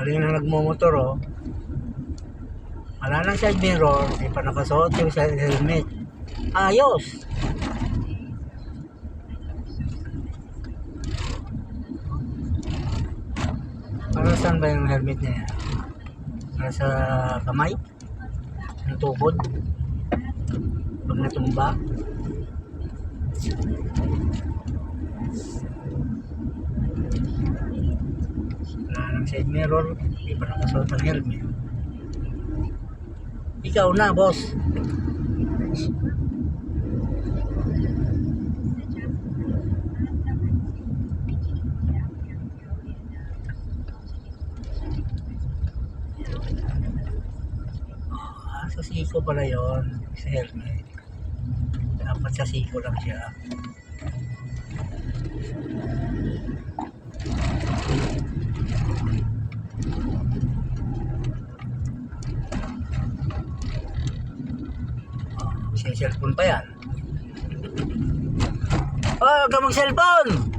Galing na nagmumotor oh. Wala ng side mirror, di pa yung side helmet. Ayos! Para saan ba yung helmet niya? Para sa kamay? Ang tubod? Natumba? Wala nang side mirror, di pa nakasuot ang helmet. Ikaw na, boss. Ah, sa siko pala yun. Sa helmet. Dapat sa siko lang siya. Oh, May cellphone pa yan. Oh, huwag ka mag-cellphone!